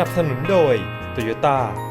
นับสนุนโดย Toyota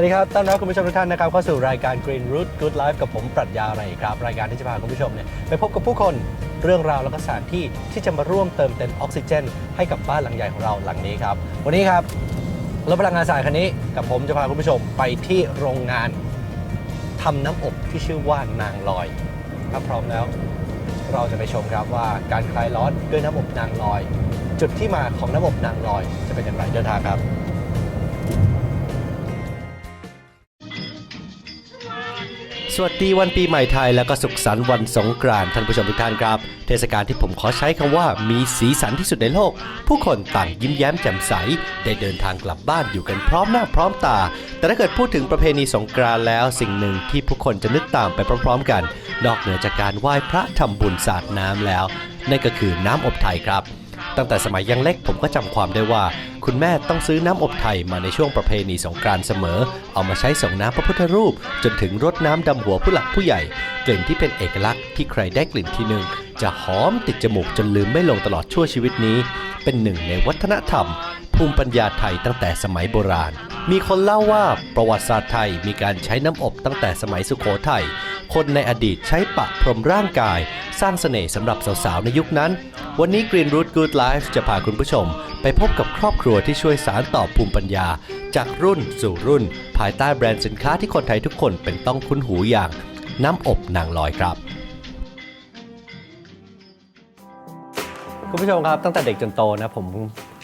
วัสดีครับ ต้อนรับคุณผู้ชมทุกท่านนะครับเข้าสู่รายการ Green Root Good Life กับผมปรัชญาอะไรครับ รายการที่จะพาคุณผู้ชมเนี่ยไปพบกับผู้คนเรื่องราวและก็สถานที่ที่จะมาร่วมเติมเต็มออกซิเจน ให้กับบ้านหลังใหญ่ของเราหลังนี้ครับ วันนี้ครับรถพลังงานสายคันนี้กับผมจะพาคุณผู้ชมไปที่โรงงานทำน้ำอบที่ชื่อว่านางลอย ถ้าพร้อมแล้ว เราจะไปชมครับว่าการคลายร้อนด้วยน้ำอบนางลอย จุดที่มาของน้ำอบนางลอยจะเป็นอย่างไรเดินทางครับ สวัสดีวันปีใหม่ไทย แล้วก็สุขสันต์วันสงกรานต์ท่านผู้ชมทุกท่านครับ เทศกาลที่ผมขอใช้คำว่ามีสีสันที่สุดในโลก ผู้คนต่างยิ้มแย้มแจ่มใส ได้เดินทางกลับบ้านอยู่กันพร้อมหน้าพร้อมตา แต่ถ้าเกิดพูดถึงประเพณีสงกรานต์แล้วสิ่งหนึ่งที่ผู้คนจะนึกตามไปพร้อม ๆ กัน นอกเหนือจากการไหว้พระทำบุญสาดน้ำแล้วนั่นก็คือน้ำอบไทยครับ ตั้งแต่สมัยยังเล็กผมก็จำความได้ว่า คุณแม่ต้องซื้อน้ำอบไทยมาในช่วงประเพณีสงกรานต์เสมอ เอามาใช้ส่งน้ำพระพุทธรูป จนถึงรดน้ำดำหัวผู้หลักผู้ใหญ่ กลิ่นที่เป็นเอกลักษณ์ที่ใครได้กลิ่นทีหนึ่งจะหอมติดจมูกจนลืมไม่ลงตลอดชั่วชีวิตนี้ เป็นหนึ่งในวัฒนธรรม ภูมิปัญญาไทยตั้งแต่สมัยโบราณ มีคนเล่าว่าประวัติศาสตร์ไทยมีการใช้น้ำอบตั้งแต่สมัยสุโขทัยคนในอดีตใช้ปะพรมร่างกาย สร้างเสน่ห์สำหรับสาวๆ ในยุคนั้น วันนี้ Green Root Good Life จะพาคุณผู้ชม ไปพบกับครอบครัวที่ช่วยสารต่อภูมิปัญญา จากรุ่นสู่รุ่น ภายใต้แบรนด์สินค้าที่คนไทยทุกคนเป็นต้องคุ้นหูอย่าง น้ำอบนางลอยครับ คุณผู้ชมครับตั้งแต่เด็กจนโตนะผม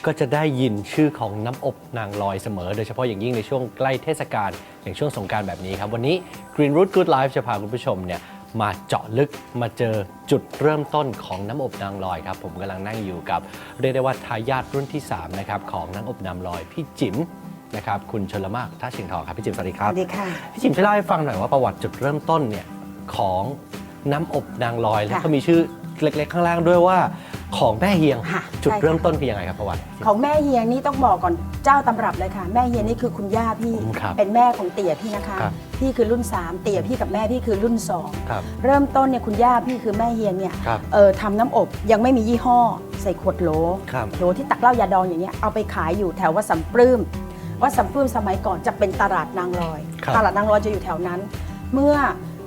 ก็จะได้ยินชื่อของน้ำอบนางลอยเสมอ โดยเฉพาะอย่างยิ่งในช่วงใกล้เทศกาลอย่างช่วงสงกรารแบบนี้ครับ วันนี้ Green Root Good Life จะพาคุณผู้ชมเนี่ย มาเจาะลึกมาเจอจุดเริ่มต้นของน้ำอบนางลอยครับ ผมกำลังนั่งอยู่กับ เรียกได้ว่าทายาทรุ่นที่3นะครับของน้ำอบนางลอย พี่จิ๋มนะครับคุณชลมากท่าเชียงทองครับพี่จิ๋มสวัสดีคสรับ วัสดีค่ะ พี่จิ๋มช่วยเล่าให้ฟังหน่อยว่าประวัติจุดเริ่มต้นเนี่ยของน้ำอบนางลอย แล้วก็มีชื่อเล็กๆ ข้างล่างด้วยว่าของแม่เฮียงค่ะจุดใช่ค่ะ เริ่มต้นคือยังไงครับประวัติ ของแม่เฮียงนี่ต้องบอกก่อนเจ้าตำรับเลยค่ะ แม่เฮียงนี่คือคุณย่าพี่ อืมครับเป็นแม่ของเตี่ยพี่นะคะ ครับ พี่คือรุ่น 3 เตี่ยพี่กับแม่พี่คือรุ่น ครับ 2 เริ่มต้นเนี่ยคุณย่าพี่คือแม่เฮียงเนี่ยครับ เออทำน้ำอบยังไม่มียี่ห้อ ใส่ขวดโหลครับ โหลที่ตักเหล้ายาดองอย่างเงี้ยเอาไปขายอยู่แถววัดสัมปลื้มวัดสัมปลื้มสมัยก่อนจะเป็นตลาดนางลอย ครับ ตลาดนางลอยจะอยู่แถวนั้น เมื่อ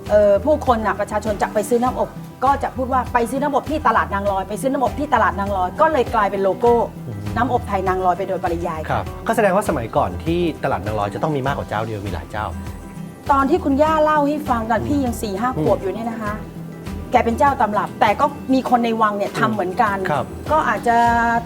เอ่อผู้คนน่ะประชาชนจะไปซื้อน้ำอบ ก็จะพูดว่าไปซื้อน้ำอบที่ตลาดนางลอย ไปซื้อน้ำอบที่ตลาดนางลอย ก็เลยกลายเป็นโลโก้ น้ำอบไทยนางลอยไปโดยปริยาย ครับก็แสดงว่าสมัยก่อนที่ตลาดนางลอยจะต้องมีมากกว่าเจ้าเดียวมีหลายเจ้า ตอนที่คุณย่าเล่าให้ฟังตอนพี่ยัง4ี่ห้าขวบอยู่เนี่ยนะคะ แกเป็นเจ้าตำรับ แต่ก็มีคนในวังเนี่ยทำเหมือนกัน ครับก็อาจจะ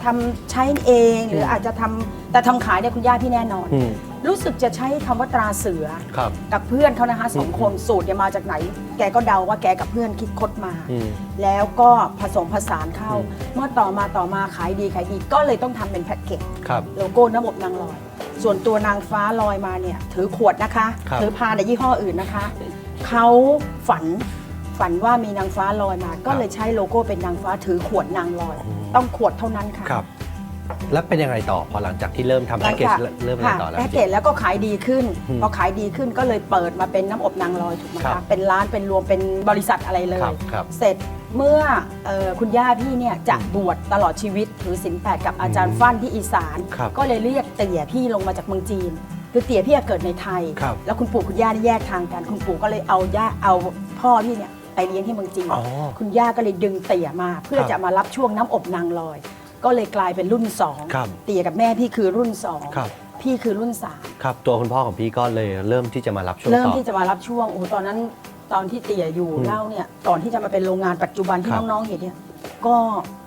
ทำใช้เองหรืออาจจะทำแต่ทำขายเนี่ยคุณย่าพี่แน่นอน อืม รู้สึกจะใช้คำว่าตราเสือ ครับ กับเพื่อนเขานะคะสองอืมคนสูตรเนี่ยมาจากไหน แกก็เดาว่าแกกับเพื่อนคิดคดมา อืม แล้วก็ผสมผสานเข้าอืมเมื่อต่อมาต่อมาขายดีขายดีก็เลยต้องทำเป็นแพ็กเกจครับ โลโก้น้ำอบนางลอย ส่วนตัวนางฟ้าลอยมาเนี่ย ถือขวดนะคะ ครับ ถือพานในยี่ห้ออื่นนะคะ เขาฝันฝันว่ามีนางฟ้าลอยมา ก็เลยใช้โลโก้เป็นนางฟ้าถือขวดนางลอย ต้องขวดเท่านั้นค่ะ ครับ แล้วเป็นยังไงต่อพอหลังจากที่เริ่มทำแพ็กเกจค่ะเริ่มอะไรค่ะต่อแล้ว แพ็กเกจแล้วก็ขายดีขึ้น อืมพอขายดีขึ้นก็เลยเปิดมาเป็นน้ำอบนางลอยถูกไหมครัคะบ เป็นร้านเป็นรวมเป็นบริษัทอะไรเลย ครับครับ เสร็จเมื่อเออคุณย่าพี่เนี่ยจะบวชตลอดชีวิตถือศีลแปดกับอาจารย์ฟั่นที่อีสาน ครับก็เลยเรียกเตี่ยพี่ลงมาจากเมืองจีน คือเตี่ยพี่เกิดในไทย ครับแล้วคุณปู่คุณย่านี่แยกทางกัน คุณปู่ก็เลยเอาย่าเอาพ่อพี่เนี่ยไปเลี้ยงที่เมืองจีน อ๋อคุณย่าก็เลยดึงเตี่ยมาเพื่อครับจะมารับช่วงน้ำอบนางลอย ก็เลยกลายเป็นรุ่นสองครับเตี่ยกับแม่พี่คือรุ่นสองครับ พี่คือรุ่นสามครับ ตัวคุณพ่อของพี่ก็เลยเริ่มที่จะมารับช่วงเริ่มต่อ ที่จะมารับช่วงโอ้โหตอนนั้นตอนที่เตี่ยอยู่อืมเล่าเนี่ยก่อนที่จะมาเป็นโรงงานปัจจุบันที่ครับน้องๆเห็นเนี่ยก็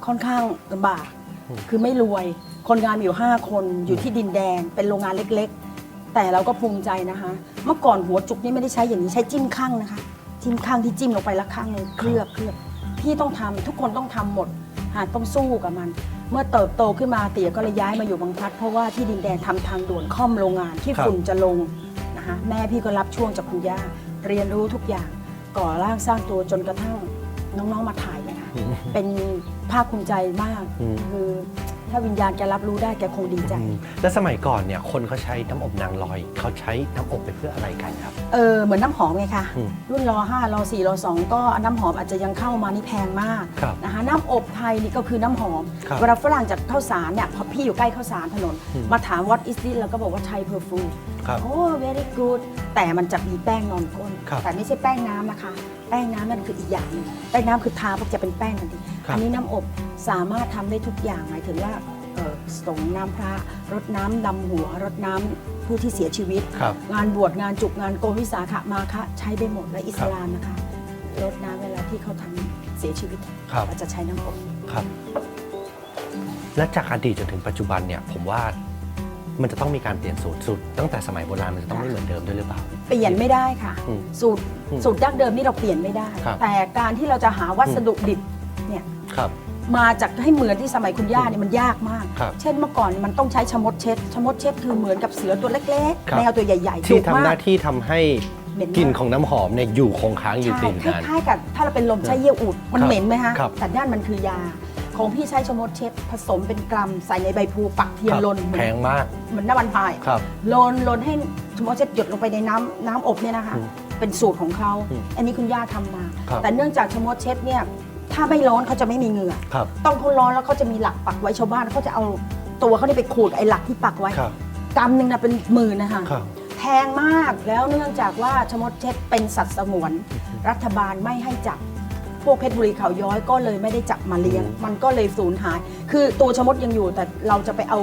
ค่อนข้างลำบากอืม คือไม่รวย คนงานมีอยู่ 5 คนอยู่ที่ดินแดง เป็นโรงงานเล็กๆ แต่เราก็ภูมิใจนะคะ เมื่อก่อนหัวจุกนี่ไม่ได้ใช้อย่างนี้ใช้จิ้มข้างนะคะ จิ้มข้างที่จิ้มลงไปแล้วข้างหนึงเคลือบเคลือบพี่ต้องทำทุกคนต้องทำหมด หาต้องสู้กับมัน เมื่อเติบโตขึ้นมาเตี๋ยก็เลยย้ายมาอยู่บางพลัด เพราะว่าที่ดินแดงทำทางด่วนค่อมโรงงานที่ครับฝุ่นจะลงนะคะแม่พี่ก็รับช่วงจากคุณย่าเรียนรู้ทุกอย่างก่อร่างสร้างตัวจนกระทั่งน้องๆมาถ่ายเนะคะเป็นภาคภูมิใจมากอืมคือ ถ้าวิญญาณแกรับรู้ได้แกคงดีใจ อืมแล้วสมัยก่อนเนี่ยคนเขาใช้น้ำอบนางลอยเขาใช้น้ำอบไปเพื่ออะไรกันครับ เออเหมือนน้ำหอมไงคะอืมรุ่นรอ5รอ4รอ2ก็น้ำหอมอาจจะยังเข้ามานี่แพงมากครับนะคะน้ำอบไทยนี่ก็คือน้ำหอมครับเวลาฝรั่งจากข้าวสารเนี่ยพอพี่อยู่ใกล้ข้าวสารถนน อืม มาถาม what is this เราก็บอกว่าไทยเพอร์ฟูมครับ โอ้ very good แต่มันจะมีแป้งนอนก้น ครับ แต่ไม่ใช่แป้งน้ำนะคะ แป้งน้ำนั่นคืออีกอย่างหนึงแป้งน้ำคือทาปุ๊บจะเป็นแป้งทันทีครับ อันี้น้ำอบสามารถทำได้ทุกอย่างหมายถึงว่าเอ่อสงน้ำพระรดน้ำดำหัวรดน้ำผู้ที่เสียชีวิตครับงานบวชงานจุกงานโกนวิสาขมาคะใช้ได้หมดและอิสครับลามนะคะรดน้ำเวลาที่เขาทำเสียชีวิตครับก็จะใช้น้ำอบครับและจากอดีตจนถึงปัจจุบันเนี่ยผมว่ามันจะต้องมีการเปลี่ยนสูตรสูตรตั้งแต่สมัยโบราณมันจะต้องไม่เหมือนเดิมด้วยหรือเปล่า เปลี่ยนไม่ได้ค่ะอืมสูตรอืมสูตรดั้งเดิมนี่เราเปลี่ยนไม่ได้ครับแต่การที่เราจะหาวัสดุดิบเนี่ย ครับ มาจากให้เหมือนที่สมัยคุณย่าเนี่ยมันยากมาก ครับเช่นเมื่อก่อนมันต้องใช้ชะมดเช็ดชะมดเช็ดคือเหมือนกับเสือตัวเล็กครับๆแมวตัวใหญ่ๆที่ดุทำมาหน้าก ที่ทำให้เหม็นมาก กลิ่นของน้ำหอมเนี่ยอยู่คงค้างอยู่ใช่ติดคนานล้ายๆกับถ้าเราเป็นลมใช้เยี่ยวอุดมันครับเหม็นไหมฮะครับแต่ด้านมันคือยา ของพี่ใช้ชะมดเช็ดผสมเป็นกรัมใส่ในใบพลูปักเทียมครับลนเหมืแพอนงมาก เหมือนน้ำมันพายครับ ลนลนให้ชะมดเช็ดหยดลงไปในน้ำน้ำอบเนี่ยนะคะ อืมเป็นสูตรของเขาอืมอันนี้คุณย่าทำมา ครับแต่เนื่องจากชะมดเช็ดเนี่ย ถ้าไม่ร้อนเขาจะไม่มีเหงื่อ ครับต้องเขาร้อนแล้วเขาจะมีหลักปักไว้ชาวบ้านเขาจะเอาตัวเขาเนี่ยไปขูดไอ้หลักที่ปักไว้ครับกำหนึ่งนะเป็นหมื่นนะคะครับแพงมากแล้วเนื่องจากว่าชะมดเช็ดเป็นสัตว์สงวน รัฐบาลไม่ให้จับ พวกเพชรบุรีเขาย้อยก็เลยไม่ได้จับมาเลี้ยงอืมมันก็เลยสูญหาย คือตัวชะมดยังอยู่แต่เราจะไปเอา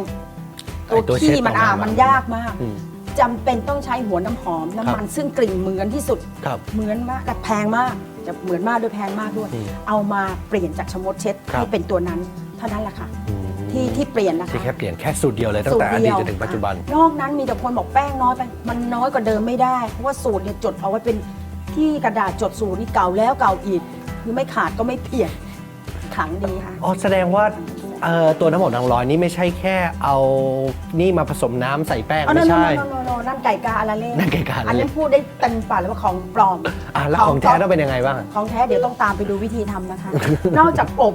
ไอ้ตัวขี้เช็ดมันออกมาอ่ามันยากมากอืมจำเป็นต้องใช้หัวน้ำหอมน้ำมันซึ่งกลิ่นเหมือนที่สุด ครับ เหมือนมากแต่แพงมาก จะเหมือนมากด้วยแพงมากด้วย อืมเอามาเปลี่ยนจากชะมดเช็ดครับ ให้เป็นตัวนั้นเท่านั้นแหละค่ะ อืมที่ที่เปลี่ยนนะคะที่แค่เปลี่ยนแค่สูตรเดียวเลยตั้งแต่อดีตจนถึงปัจจุบัน นอกนั้นมีแต่คนบอกแป้งน้อยไปมันน้อยกว่าเดิมไม่ได้เพราะว่าสูตรเนี่ยจดเอาไว้เป็นที่กระดาษจดสูตรนี่เก่าแล้วเก่าอีก คือไม่ขาดก็ไม่เปลี่ยนขลังดีค่ะ อ๋อแสดงว่า เอ่อตัวน้ำหอมนางลอยนี่ไม่ใช่แค่เอานี่มาผสมน้ำใส่แป้งอ๋อไม่นั่นใช่ นั่นนั่นนั่นนั่นไก่กาอาราเล่นั่นไก่กาอาราเล่อันนี้พูดได้เต็มปากเลยว่าของปลอมอะแล้วของแท้ต้องเป็นยังไงบ้าง ของแท้เดี๋ยวต้องตามไปดูวิธีทำนะคะ นอกจากอบ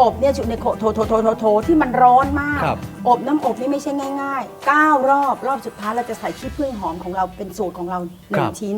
อบเนี่ยจุดในโคโทโทโทโทโทที่มันร้อนมาก ครับ อบน้ำอบนี่ไม่ใช่ง่ายๆ 9 รอบรอบสุดท้ายเราจะใส่ขี้ผึ้งหอมของเราเป็นสูตรของเราหนึ่ครังบชิ้น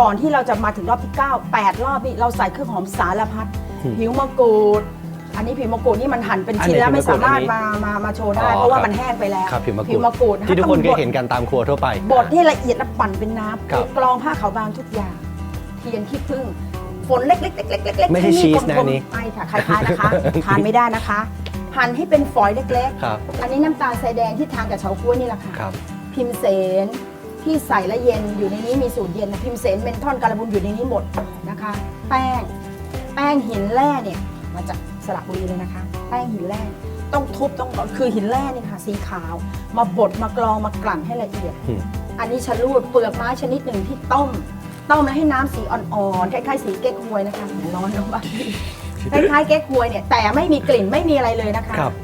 ก่อนที่เราจะมาถึงรอบที่ 9 8 รอบนี่เราใส่เครื่องหอมสารพัดอืมผิวมะกรูด อันนี้ผิวมะกรูดนี่มันหั่นเป็นชิ้นอันไหนแล้วไม่ผิวมะกรูดสามารถอันนี้มามามาโชว์ได้อ๋อเพราะว่าครับมันแห้งไปแล้วครับผิวมะกรูดผิวมะกรูดที่ทุกคนเคยต้องบดเห็นกันตามครัวทั่วไปบดให้ละเอียดแล้วปั่นเป็นน้ำครับกรองผ้าขาวบางทุกอย่าง เทียนขี้ผึ้งฝนเล็กๆเล็กๆเล็กๆไม่ใช่ที่ชีสนะกลอันๆนี้ไม่ค่ะคล้ายๆนะคะทานไม่ได้นะคะหั่นให้เป็นฝอยเล็กครับๆอันนี้น้ำตาลทรายแดงที่ทานกับเฉาก๊วยนี่แหละค่ะครับพิมเสน ที่ใส่และเย็นอยู่ในนี้มีสูตรเย็นนะพิมเสนเมนทอนการบุนอยู่ในนี้หมดนะคะ แป้งแป้งหินแร่เนี่ยมาจากสระบุรีเลยนะคะ แป้งหินแร่ต้องทุบต้องคือหินแร่เนี่ยค่ะ สีขาว มาบดมากรองมากลั่นให้ละเอียดอืมอันนี้ชะลูดเปลือกไม้ชนิดหนึ่งที่ต้ม ต้มแล้วให้น้ำสีอ่อนๆคล้ายๆสีเก๊กฮวยนะคะร้อนนะว่าคล้ายๆเก๊กฮวยเนี่ยแต่ไม่มีกลิ่นไม่มีอะไรเลยนะคะครับ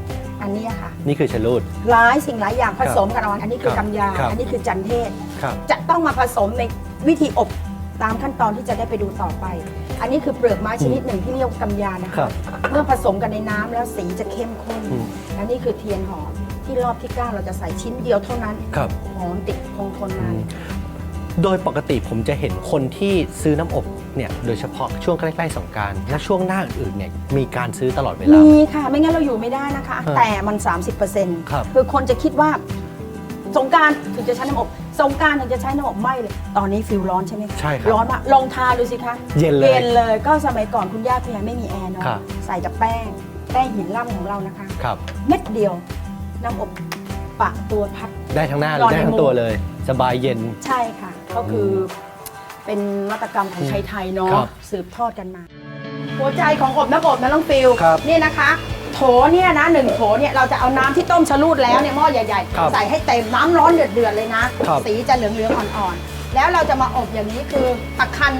อันนี้ค่ะ นี่คือชะลูด หลายสิ่งหลายอย่างผสมกันเอนอันนี้คือครับกำยา ครับ อันนี้คือจันเทศ ครับ จะต้องมาผสมในวิธีอบตามขั้นตอนที่จะได้ไปดูต่อไป อันนี้คือเปลือกไม้ชนิดหนึ่งที่เรียกว่ากำยานะครัคะบเมื่อผสมกันในน้ำแล้วสีจะเข้มข้น อืม และนี่คือเทียนหอมที่รอบที่เก้าเราจะใส่ชิ้นเดียวเท่านั้น ครับ หอมติดคงทนนาน โดยปกติผมจะเห็นคนที่ซื้อน้ำอบ เนี่ยโดยเฉพาะช่วงใกล้ๆสงกรารและช่วงหน้าอื่นๆเนี่ยมีการซื้อตลอดเวลา มีค่ะ ไม่งั้นเราอยู่ไม่ได้นะคะครับแต่มัน 30%ครับ คือคนจะคิดว่า สงกรารถึงจะใช้น้ำอบ สงกรารถึงจะใช้น้ำอบไม่เลย ตอนนี้ฟิลร้อนใช่ไหมคะใช่ครับร้อนมากลองทาดูสิคะเย็นเลยเย็นเลยก็สมัยก่อนคุณย่าคุณยายไม่มีแอร์เนาะครับ ใส่กับแป้ง แป้งหินล่ำของเรานะคะ ครับ เม็ดเดียวน้ำอบปะตัวพัด ได้ทั้งหน้าร้อนได้ทั้ในงมุม ตัวเลย สบายเย็น ใช่ค่ะ ก็คือ เป็นนวัตกรรมของไทยๆเนาะครับสืบทอดกันมา หัวใจของอบน้ำอบนะน้องฟิลครับนี่นะคะ โถเนี่ยนะหนึ่งโถเนี่ยเราจะเอาน้ำที่ต้มชะลูดแล้วเนี่ยหม้อใหญ่ครับๆ ใส่ให้เต็มน้ำร้อนเดือดๆเลยนะ ครับ สีจะเหลืองๆอ่อนๆ แล้วเราจะมาอบอย่างนี้คือตะคัน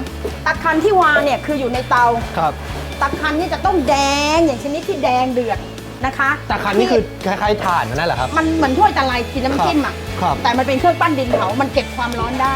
ตะคันที่วางเนี่ยคืออยู่ในเตา ครับตะคันนี่จะต้องแดงอย่างชนิดที่แดงเดือดนะคะแต่คันนี้คือคล้ายๆถ่านนั่นแหละครับ มันเหมือนถ้วยตะไลกินน้ำจิ้มอะ ครับ แต่มันเป็นเครื่องปั้นดินเผา มันเก็บความร้อนได้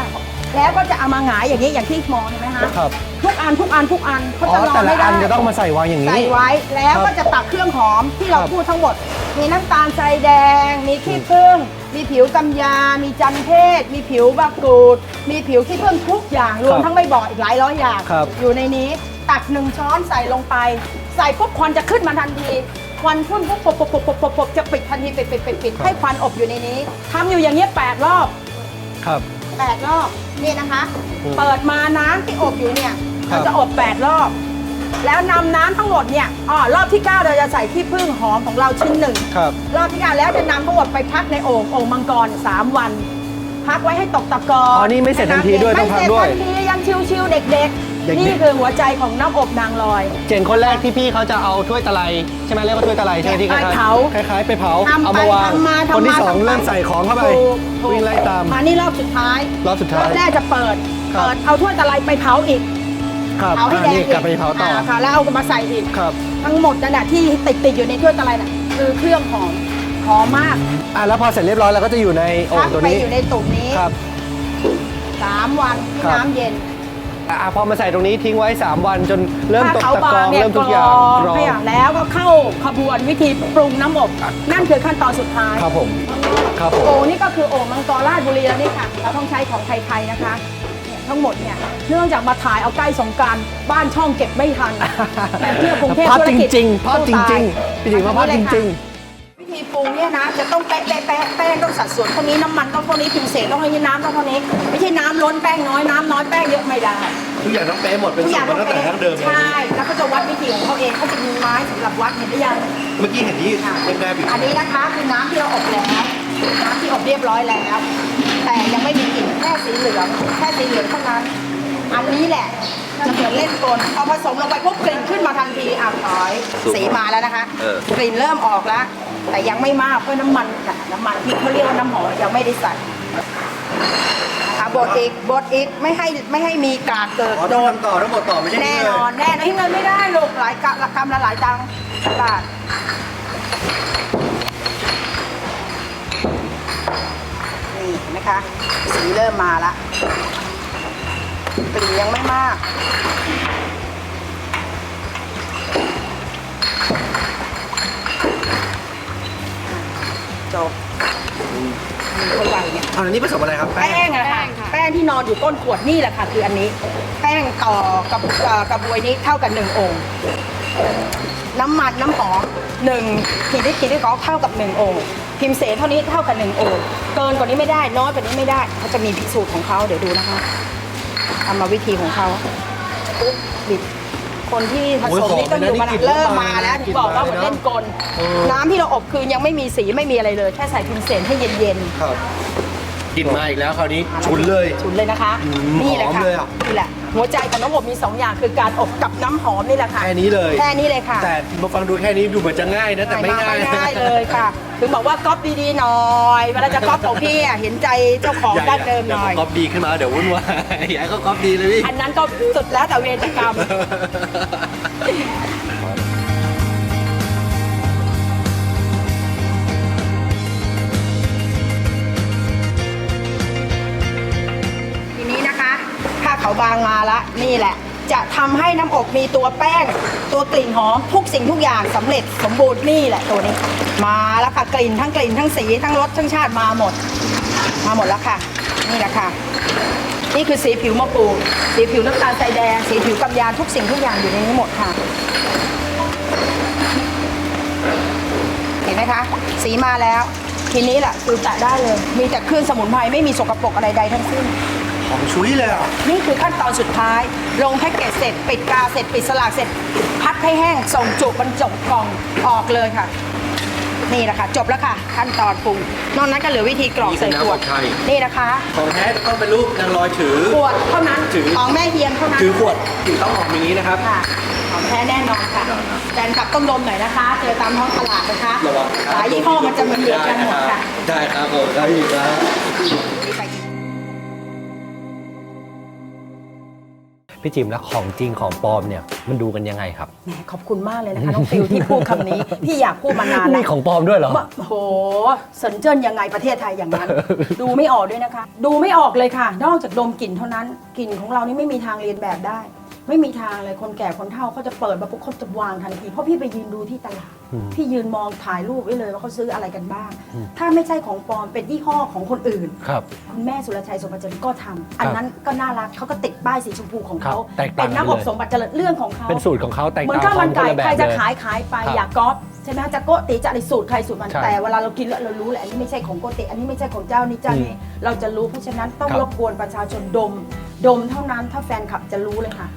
แล้วก็จะเอามาหงายอย่างนี้อย่างที่มองเห็นไหมคะครับทุกอันทุกอันทุกอันเขาอ๋อจะรอแต่ละไม่ได้อันจะต้องมาใส่วางอย่างนี้ ใส่ไว้แล้วครับก็จะตักเครื่องหอมที่เราครับ พูดทั้งหมด มีน้ำตาลทรายแดง มีขี้ผึ้งมีผิวกำยา มีจันเทศ มีผิวบะกรูด มีผิวขี้ผึ้งทุกอย่างรวมทั้งไม่บอกอีกหลายร้อยอย่าง ครับ อยู่ในนี้ตักหนึ่งช้อนใส่ลงไป ใส่ปุ๊บควันจะขึ้นมาทันทีควันพุ่นปุ๊บปุ๊บปุ๊บปุ๊บปุ๊บปุ๊บจะปิดทันทีปิดปิดปิดปิดให้ควันอบอยู่ในนี้ทำอยู่อย่างนี้ยแปดรอบ ครับ แปดรอบนี่นะคะ อืม เปิดมาน้ำที่อบอยู่เนี่ยครัเราบจะอบแปดรอบ แล้วนำน้ำทั้งหมดเนี่ยอ๋อรอบที่9เราจะใส่ที่พึ่งหอมของเราชิ้นหนึ่ง ครับ รอบที่9แล้วจะนำทั้งหมดไปพักในโอ่งโอ่งมังกร 3 วัน พักไว้ให้ตกตะกอนอ๋อนี่ไม่เสร็จทันทีด้วยต้องพักด้วย ไม่เสร็จทันทียังชิวๆเด็กเด็กๆๆ นี่คือหัวใจของน้ำอบนางลอย เจนคนแรกที่พี่เขาจะเอาถ้วยตะไลใช่ไหมเรียกว่าถ้วยตะไลใช่ไหมที่คล้ายไปเผาๆคล้ายๆไปเผาทำเอาไปมาวางทำมาทำมาคนที่สองทำไปเริ่มใส่ของเข้าไปถูกถูกวิ่งไล่ตามมานี่รอบสุดท้ายรอบสุดท้ายรอบแรกจะเปิดครับเปิดเอาถ้วยตะไลไปเผาอีกครับเผาให้แดอ่างนี่อีกกลับไปเผาต่อค่ะแล้วเอามาใส่อีกครับทั้งหมดนั่นแหะที่ติดติดๆอยู่ในถ้วยตะไลน่ะคือเครื่องหอมหอมมากอะแล้วพอเสร็จเรียบร้อยแล้วก็จะอยู่ในโอ่พังกตัวไปนี้อยู่ในตุ่มนี้ครับสามวันที่ครับน้ำเย็น อะพอมาใส่ตรงนี้ทิ้งไว้ 3 วันจนเริ่มตกถ้าตะกรองนี่ยเริ่มทุกอย่างกรรอองให้อะแล้วก็เข้าขบวนวิธีปรุงน้ำอบนั่นคือขั้นตอนสุดท้ายครับผมครับผมโอ่งนี่ก็คือโอ่งมังกรราชบุรีแล้วนี่ค่ะ เราต้องใช้ของไทยๆนะคะเนี่ยทั้งหมดเนี่ยเนื่องจากมาถ่ายเอาใกล้สงกรารบ้านช่องเก็บไม่ทันแต่เที่ยวกรุงเทพพลาดธุรจกิจริงๆพลาดจริงๆพี่หญิงมาพลาดจริงๆวิ ธีปรุงเนี่ยนะจะต้องเป๊ะเป๊ะเป๊ะแป้งต้องสัดส่วนเท่านี้น้ำมันต้องเท่านี้พิมเศษต้องเท่านี้น้ำต้องเท่านี้ ไม่ใช่น้ำล้นแป้งน้อยน้ำน้อยแป้งเยอะไม่ได้ทุกอย่างต้องเป๊ะหมดเป็นทุกอสูย่าตงรมาตั้งแต่ดั้งเดิมเลยใช่แล้วก็จะวัดวิธีของเขาเองเขาจะมีไม้สำหรับวัดเห็นหรือยังเมื่อกี้เห็นที่เล่นแม่บิดอันนี้นะคะคือน้ำที่เราอบแล้วน้ำที่อบเรียบร้อยแล้ว แต่ยังไม่มีกลิ่นแค่สีเหลืองแค่สีเหลืองเท่านั้นอันนี้แหละ จะเหมือนเล่นกลเอาผสมลงไปปุ๊บกลิ่นขึ้นมาทันทีอะถอยสีมาแล้วนะคะกลิ่นเริ่มออกแล้ว แต่ยังไม่มากเพราะน้ำมันค่ะน้ำมันที่เขาเรียกว่าน้ำหอมยังไม่ได้ใส่นะคะบดอีกบดอีกไม่ให้ไม่ให้มีกากเกิดอ๋อโดต้องนทำต่อทั้งหมดต่อไม่ใช่แน่นี่เลนยอนแน่นอนให้เงินไม่ได้ลูกหลายกะละกำละหลายตังค์บาทนี่เห็นไหมคะ สีเริ่มมาละกลิ่นยั งไม่มากจบเท่าไหร่เนี่ยอันนี้ผสมอะไรครับแป้งอะค่ะ แป้งที่นอนอยู่ก้นขวดนี่แหละค่ะ คืออันนี้ แป้งต่อกับเอ่อกระบวยนี้เท่ากันหนึ่งองค์ น้ำมันน้ำหอมหนึ่งขีดที่ขีดที่เขาเท่ากับหนึ่งองค์ พิมพ์เสนเท่านี้เท่ากับหนึ่งองค์ เกินกว่านี้ไม่ได้น้อยกว่านี้ไม่ได้เขาจะมีพิสูจน์ของเขาเดี๋ยวดูนะคะ ทำมาวิธีของเขาปุ๊บบิดคนที่ผสมนี่ต้องอยู่มาเริ่มมาแล้วถึงบอกว่าเหมือนเล่นกล น้ำที่เราอบคือยังไม่มีสีไม่มีอะไรเลย แค่ใส่พิมพ์เสนให้เย็นๆครับกลิ่นมาอีกแล้วคราวนี้ ฉุนเลย ฉุนเลยนะคะอืมนี่แหละหอมค่ะเลยอะนี่แหละ หัวใจของน้ำอบมีสองอย่างคือการอบกับน้ำหอมนี่แหละค่ะ แค่นี้เลย แค่นี้เลยค่ะแต่มาฟังดูแค่นี้ดูเหมือนจะง่ายนะแต่ไม่ง่ายไม่ง่ายเลยค่ะ ถึงบอกว่าก๊อปดีๆหน่อยเวลาจะก๊อปของพี่อะเห็นใจเจ้าของดั้งเดิมหน่อยดี๋วขาก๊อปดีขึ้นมาเดี๋ยววุ่นวายอย่าให้เขาก๊อปดีเลยพี่ อันนั้นก็สุดแล้วแต่เวรกรรม บางมาละนี่แหละ จะทำให้น้ำอบมีตัวแป้ง ตัวกลิ่นหอมทุกสิ่งทุกอย่างสำเร็จสมบูรณ์นี่แหละตัวนี้ มาแล้วค่ะกลิ่นทั้งกลิ่นทั้งสีทั้งรสทั้งชาติมาหมด มาหมดแล้วค่ะ นี่แหละค่ะ นี่คือสีผิวมะปูสีผิวน้ำตาลทรายแดง สีผิวกำยานทุกสิ่งทุกอย่างอยู่ในนี้หมดค่ะเห็นไหมคะ สีมาแล้ว ทีนี้แหละคือแตะได้เลย มีแต่เคลื่นสมุนไพรไม่มีสกปรกอะไรใดทั้งสิ้น ของชุยเลยอะ นี่คือขั้นตอนสุดท้าย ลงแพ็กเกจเสร็จ ปิดกาเสร็จ ปิดสลากเสร็จ พัดให้แห้ง ส่งจุบรรจบกล่องออกเลยค่ะ นี่แหละค่ะ จบแล้วค่ะ ขั้นตอนปรุง นอกนั้นก็เหลือวิธีกรอกใส่ขวดนี่คือน้ำอบไทย นี่นะคะของแท้จะต้องเป็นรูปนางลอยถือ ขวดเท่านั้นถือ ของแม่เฮียนเท่านั้นถือขวดถือต้องออกอย่างนี้นะครับ ค่ะ ของแท้แน่นอนค่ะแฟนคลับต้องดมหน่อยนะคะ เจอตามท้องตลาดนะคะระวังหลายยี่ห้อมันจะเหมือนเดียวกันหมดค่ะ ได้ครับผมได้อีกแพี่จิมแล้วของจริงของปลอมเนี่ยมันดูกันยังไงครับ แหมขอบคุณมากเลยนะคะน้องฟิวที่พูดคำนี้ พี่อยากพูดมานานแล้มีวของปลอมด้วยเหรอ ว่าโอ้โหสนเจิ้นยังไงประเทศไทยอย่างนั้น ดูไม่ออกด้วยนะคะ ดูไม่ออกเลยค่ะ นอกจากดมกลิ่นเท่านั้นกลิ่นของเรานี่ไม่มีทางเรียนแบบได้ ไม่มีทางเลยคนแก่คนเฒ่าเขาจะเปิดมาปุ๊บเขาจะวางทันทีเพราะพี่ไปยืนดูที่ตลาด อืมพี่ยืนมองถ่ายรูปไว้เลยว่าเขาซื้ออะไรกันบ้างถ้าไม่ใช่ของปลอมเป็นยี่ห้อของคนอื่น ครับ คุณแม่สุรชัยสมบัติเจริญก็ทำอันนั้นก็น่ารักเขาก็ติดป้ายสีชมพูของเขาครับแตกต่างเป็นน้ำอบกันเลย สมบัติเจริญเรื่องของเขา เป็นสูตรของเขาแตกเหมือนต่างข้าวมันไก่ของคนละแบบใครจะเลยขายขายไปครับอยากก๊อปใช่ไหมจะโกติจะอะไรสูตรใครสูตรมันใช่แต่เวลาเรากินแล้วเรารู้แหละอันนี้ไม่ใช่ของโกติอันนี้ไม่ใช่ของเจ้านี้เจ้านี้เราจะรู้เพราะฉะนั้นต้องครับรบกวนประชาชนดม ดมเท่านั้นถ้าแฟนคลับจะรู้เลยค่ะ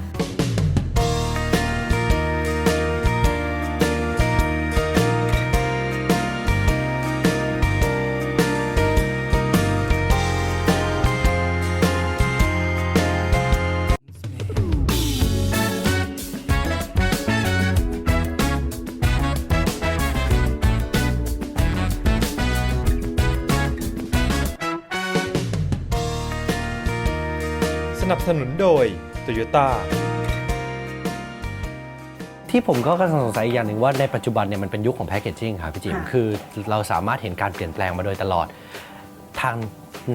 สนับสนุนโดย Toyota ที่ผมก็กำลังสงสัยอีกอย่างหนึ่งว่าในปัจจุบันเนี่ยมันเป็นยุคของแพคเกจจิ้งครับพี่จิมค่ะ คือเราสามารถเห็นการเปลี่ยนแปลงมาโดยตลอด ทาง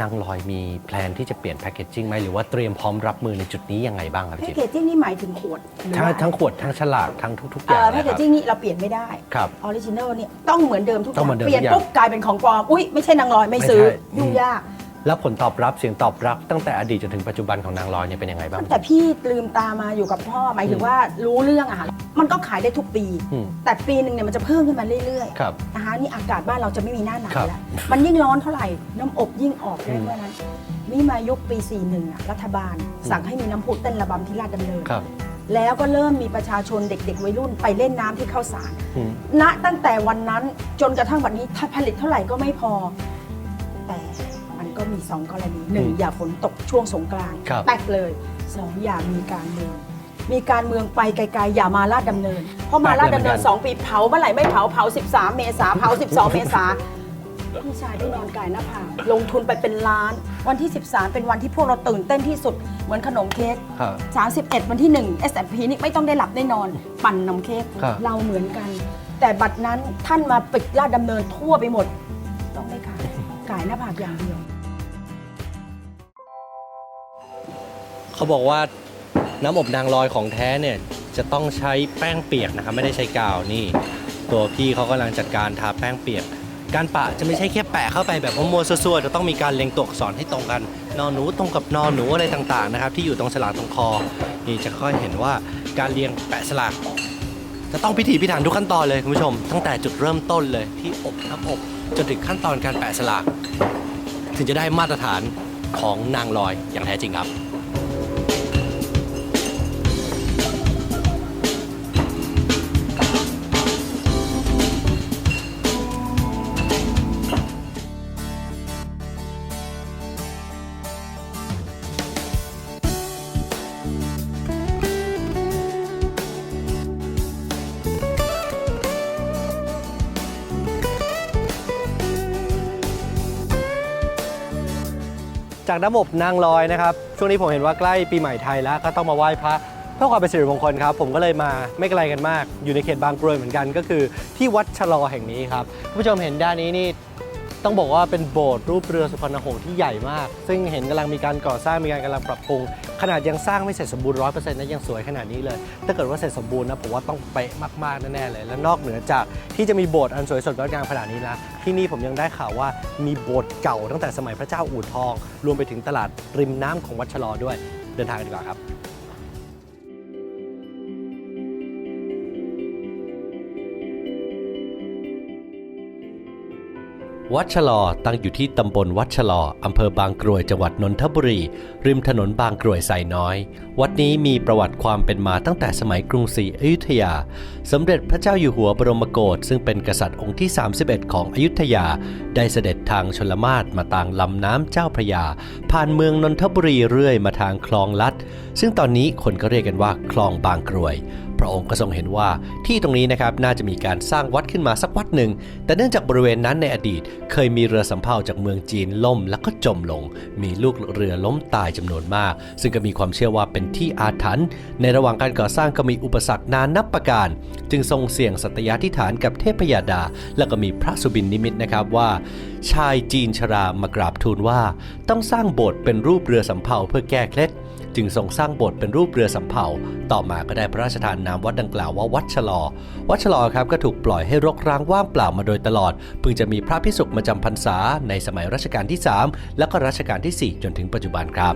นางลอยมีแพลนที่จะเปลี่ยนแพคเกจจิ้งไหมหรือว่าเตรียมพร้อมรับมือในจุดนี้ยังไงบ้างครับแพพี่คจิมเกจจิ้งนี่หมายถึงขวดหรือทั้งว่าทั้งขวดทั้งฉลากทั้งทุก ๆ อเอ่ย่างอแพคนะเกคจรับจิ้งนี่เราเปลี่ยนไม่ได้ครับ ออริจินัลเนี่ยต้องเหมือนเดิมทุกอต้องย่างเหมือนเดิมเปลี่ยนทุกอย่างปุ๊บกลายเป็นของปลอมอุ้ยไม่ใช่นางลอยไม่ซื้อไม่ใช่ยุ่งยาก แล้วผลตอบรับเสียงตอบรับตั้งแต่อดีตจนถึงปัจจุบันของนางลอยเนี่ยเป็นยังไงบ้างตั้งแต่พี่ลืมตามาอยู่กับพ่อหมายถึงว่ารู้เรื่องอะค่ะมันก็ขายได้ทุกปีอืมแต่ปีหนึ่งเนี่ยมันจะเพิ่มขึ้นมาเรื่อยครับๆนะคะนี่อากาศบ้านเราจะไม่มีหน้าหนาวครับแล้วมันยิ่งร้อนเท่าไหร่น้ำอบยิ่งออกอืเรื่มอยๆนั้นนี่มายุคปี41อะรัฐบาล สั่งให้มีน้ำพุเต้นระบำที่ลาดดำเนินครับแล้วก็เริ่มมีประชาชนเด็กๆวัยรุ่นไปเล่นน้ำที่เข้าสารอืมณตั้งแต่วันนั้นจนกระทั่งวันนี้ถ้าผลิตเท่าไหร่ก็ไม่พอแต่ มันก็มีสองกรณีหนึ่งอืมอย่าฝนตกช่วงสงกรานต์ครับแตกเลยสองอย่ามีการเมืองมีการเมืองไปไกลๆอย่ามาลาดดำเนิน เพราะมาลาดดำเนิน 2 ปีเผาเมื่อไหร่ไม่เผาเผา 13 เมษาเผา 12 เมษาพี่ชายได้นอนกายหน้าผากลงทุนไปเป็นล้าน วันที่ 13 เป็นวันที่พวกเราตื่นเต้นที่สุดเหมือนขนมเค้กครับ31 วันที่ 1 S&P นี่ไม่ต้องได้หลับได้นอน ปั่นนมเค้กครับเราเหมือนกัน แต่บัตรนั้นท่านมาปิดลาดดำเนินทั่วไปหมด ต้องไม่ขายกายหน้าผากอย่างเดียว เขาบอกว่าน้ำอบนางลอยของแท้เนี่ยจะต้องใช้แป้งเปียกนะครับไม่ได้ใช้กาวนี่ ตัวพี่เขากำลังจัดการทาแป้งเปียก การปะจะไม่ใช่แค่แปะเข้าไปแบบมัวๆซั่วๆจะต้องมีการเล็งตัวอักษรให้ตรงกันนอนหนูตรงกับนอนหนูอะไรต่างๆนะครับที่อยู่ตรงฉลากตรงคอ นี่จะค่อยเห็นว่าการเรียงแปะสลักจะต้องพิถีพิถันทุกขั้นตอนเลยคุณผู้ชม ตั้งแต่จุดเริ่มต้นเลยที่อบน้ำอบจนถึงขั้นตอนการแปะสลักถึงจะได้มาตรฐานของนางลอยอย่างแท้จริงครับ จากน้ำอบนางลอยนะครับ ช่วงนี้ผมเห็นว่าใกล้ปีใหม่ไทยแล้ว ก็ต้องมาไหว้พระเพื่อความเป็นสิริมงคลครับ ผมก็เลยมาไม่ไกลกันมาก อยู่ในเขตบางกรวยเหมือนกันก็คือที่วัดชะลอแห่งนี้ครับผู้ชมเห็นด้านนี้นี่ ต้องบอกว่าเป็นโบสถ์รูปเรือสุพรรณหงส์ที่ใหญ่มาก ซึ่งเห็นกำลังมีการก่อสร้างมีการกำลังปรับปรุง ขนาดยังสร้างไม่เสร็จสมบูรณ์ร้อยเปอร์เซ็นต์นะยังสวยขนาดนี้เลย ถ้าเกิดว่าเสร็จสมบูรณ์นะผมว่าต้องเป๊ะมากๆแน่ๆเลย และนอกเหนือจากที่จะมีโบสถ์อันสวยสดงดงามขนาดนี้นะที่นี่ผมยังได้ข่าวว่ามีโบสถ์เก่าตั้งแต่สมัยพระเจ้าอู่ทอง รวมไปถึงตลาดริมน้ำของวัดชะลอด้วยเดินทางกันดีกว่าครับ วัดชะลอตั้งอยู่ที่ตำบลวัดชะลออำเภอบางกรวยจังหวัดนนทบุรี ริมถนนบางกรวยไซน้อย วัดนี้มีประวัติความเป็นมาตั้งแต่สมัยกรุงศรีอยุธยา สมเด็จพระเจ้าอยู่หัวบรมโกศซึ่งเป็นกษัตริย์องค์ที่ 31 ของอยุธยา ได้เสด็จทางชลมาศมาทางลำน้ำเจ้าพระยา ผ่านเมืองนนทบุรีเรื่อยมาทางคลองลัด ซึ่งตอนนี้คนก็เรียกกันว่าคลองบางกรวย ระองค์ก็ทรงเห็นว่าที่ตรงนี้นะครับน่าจะมีการสร้างวัดขึ้นมาสักวัดหนึ่ง แต่เนื่องจากบริเวณนั้นในอดีต เคยมีเรือสำเภาจากเมืองจีนล่มแล้วก็จมลง มีลูกเรือล้มตายจำนวนมาก ซึ่งก็มีความเชื่อว่าเป็นที่อาถรรพ์ในระหว่างการก่อสร้างก็มีอุปสรรคนานนับประการ จึงทรงเสี่ยงสัตยาธิฐานกับเทพยาดา แล้วก็มีพระสุบินนิมิตนะครับว่า ชายจีนชรามากราบทูลว่า ต้องสร้างโบสถ์เป็นรูปเรือสำเภาเพื่อแก้เคล็ด จึงทรงสร้างโบสถ์เป็นรูปเรือสำเภา ต่อมาก็ได้พระราชทานนามวัดดังกล่าวว่าวัดชะลอ วัดชะลอครับก็ถูกปล่อยให้รกร้างว่างเปล่ามาโดยตลอด เพิ่งจะมีพระพิสุมาจำพรรษาในสมัยรัชกาลที่ 3 แล้วก็รัชกาลที่ 4 จนถึงปัจจุบันครับ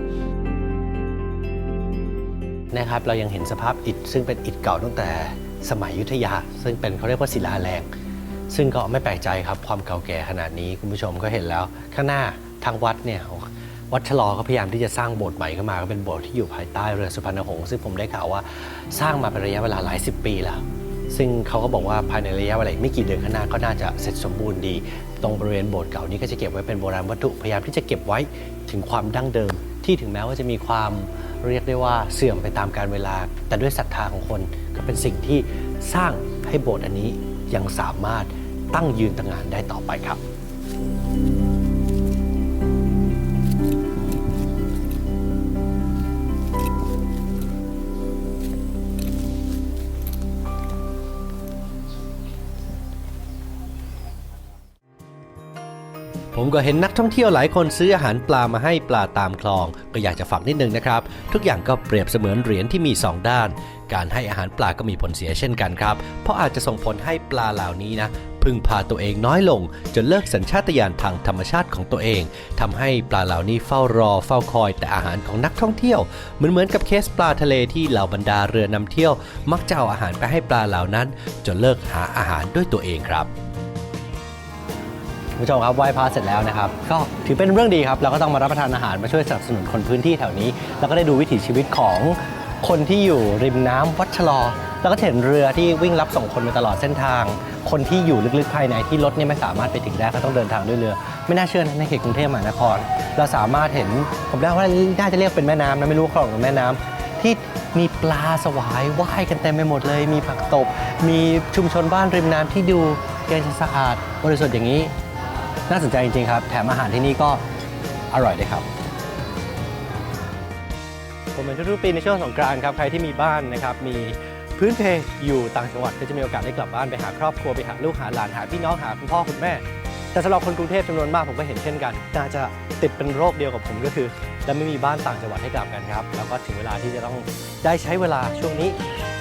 นะครับเรายังเห็นสภาพอิฐซึ่งเป็นอิฐเก่าตั้งแต่สมัยยุทธยา ซึ่งเป็นเขาเรียกว่าศิลาแรง ซึ่งก็ไม่แปลกใจครับความเก่าแก่ขนาดนี้คุณผู้ชมก็เห็นแล้ว ข้างหน้าทางวัดเนี่ย วัดชะลอก็พยายามที่จะสร้างโบสถ์ใหม่ขึ้นมา ก็เป็นโบสถ์ที่อยู่ภายใต้เรือสุพรรณหงส์ซึ่งผมได้ข่าวว่าสร้างมาเป็นระยะเวลาหลายสิบปีแล้วซึ่งเขาก็บอกว่าภายในระยะเวลาไม่กี่เดือนข้างหน้าก็น่าจะเสร็จสมบูรณ์ดี ตรงบริเวณโบสถ์เก่านี้ก็จะเก็บไว้เป็นโบราณวัตถุพยายามที่จะเก็บไว้ถึงความดั้งเดิม ที่ถึงแม้ว่าจะมีความเรียกได้ว่าเสื่อมไปตามกาลเวลา แต่ด้วยศรัทธาของคนก็เป็นสิ่งที่สร้างให้โบสถ์อันนี้ยังสามารถตั้งยืนตระหงานได้ต่อไปครับ ผมก็เห็นนักท่องเที่ยวหลายคนซื้ออาหารปลามาให้ปลาตามคลอง ก็อยากจะฝากนิดนึงนะครับ ทุกอย่างก็เปรียบเสมือนเหรียญที่มี 2 ด้าน การให้อาหารปลาก็มีผลเสียเช่นกันครับ เพราะอาจจะส่งผลให้ปลาเหล่านี้นะพึ่งพาตัวเองน้อยลง จนเลิกสัญชาตญาณทางธรรมชาติของตัวเองทำให้ปลาเหล่านี้เฝ้ารอเฝ้าคอยแต่อาหารของนักท่องเที่ยว เหมือนเหมือนกับเคสปลาทะเลที่เหล่าบรรดาเรือนำเที่ยว มักจะเอาอาหารไปให้ปลาเหล่านั้น จนเลิกหาอาหารด้วยตัวเองครับ คุณผู้ชมครับไหว้พระเสร็จแล้วนะครับ ก็ถือเป็นเรื่องดีครับ เราก็ต้องมารับประทานอาหารมาช่วยสนับสนุนคนพื้นที่แถวนี้ แล้วก็ได้ดูวิถีชีวิตของคนที่อยู่ริมน้ำวัดชะลอ แล้วก็เห็นเรือที่วิ่งรับส่งคนไปตลอดเส้นทาง คนที่อยู่ลึกๆภายในที่รถเนี่ยไม่สามารถไปถึงได้ก็ต้องเดินทางด้วยเรือ ไม่น่าเชื่อนะในเขตกรุงเทพมหานคร เราสามารถเห็นผมเดาว่าน่าจะเรียกเป็นแม่น้ำนะไม่รู้คลองหรือแม่น้ำที่มีปลาสวายว่ายกันเต็มไปหมดเลย มีผักตบ มีชุมชนบ้านริมน้ำที่ดูเย็นสะอาดบริสุทธิ์อย่างนี้ น่าสนใจจริงๆครับ แถมอาหารที่นี่ก็อร่อยด้วยครับ ผมเป็นทุกๆปีในช่วงสงกรานต์ครับ ใครที่มีบ้านนะครับ มีพื้นเพอยู่ต่างจังหวัดก็จะมีโอกาสได้กลับบ้านไปหาครอบครัวไปหาลูกหาหลานหาพี่น้องหาคุณพ่อคุณแม่ แต่สำหรับคนกรุงเทพจำนวนมากผมก็เห็นเช่นกัน น่าจะติดเป็นโรคเดียวกับผมก็คือ และไม่มีบ้านต่างจังหวัดให้กลับกันครับ แล้วก็ถึงเวลาที่จะต้องได้ใช้เวลาช่วงนี้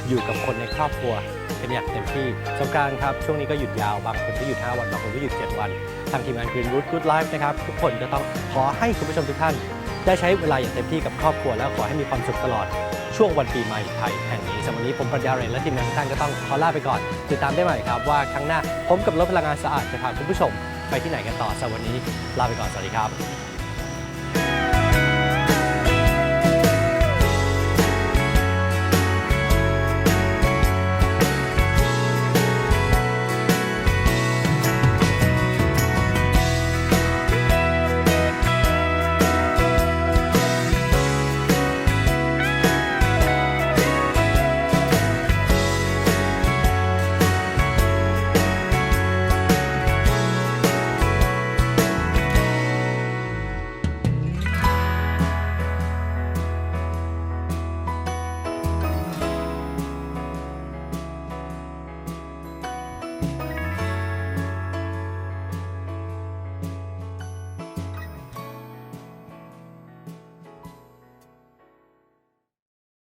อยู่กับคนในครอบครัวเป็นอย่างเต็มที่สงกรานต์ครับช่วงนี้ก็หยุดยาวบางคนก็หยุด 5 วันบางคนก็หยุด 7 วันางทีมงาน Green Root Good Life นะครับทุกคนก็ต้องขอให้คุณผู้ชมทุกท่าน ได้ใช้เวลาอย่างเต็มที่กับครอบครัวแล้วขอให้มีความสุขตลอดช่วงวันปีใหม่ไทยแห่งนี้สำหรับวันนี้ผมปรัญญาเรนและทีมงานทุกท่านก็ต้องขอลาไปก่อน ติดตามได้ใหม่ครับว่าครั้งหน้าผมกับรถพลังงานสะอาดจะพาคุณผู้ชมไปที่ไหนกันต่อสำหรับวันนี้ลาไปก่อนสวัสดีครับ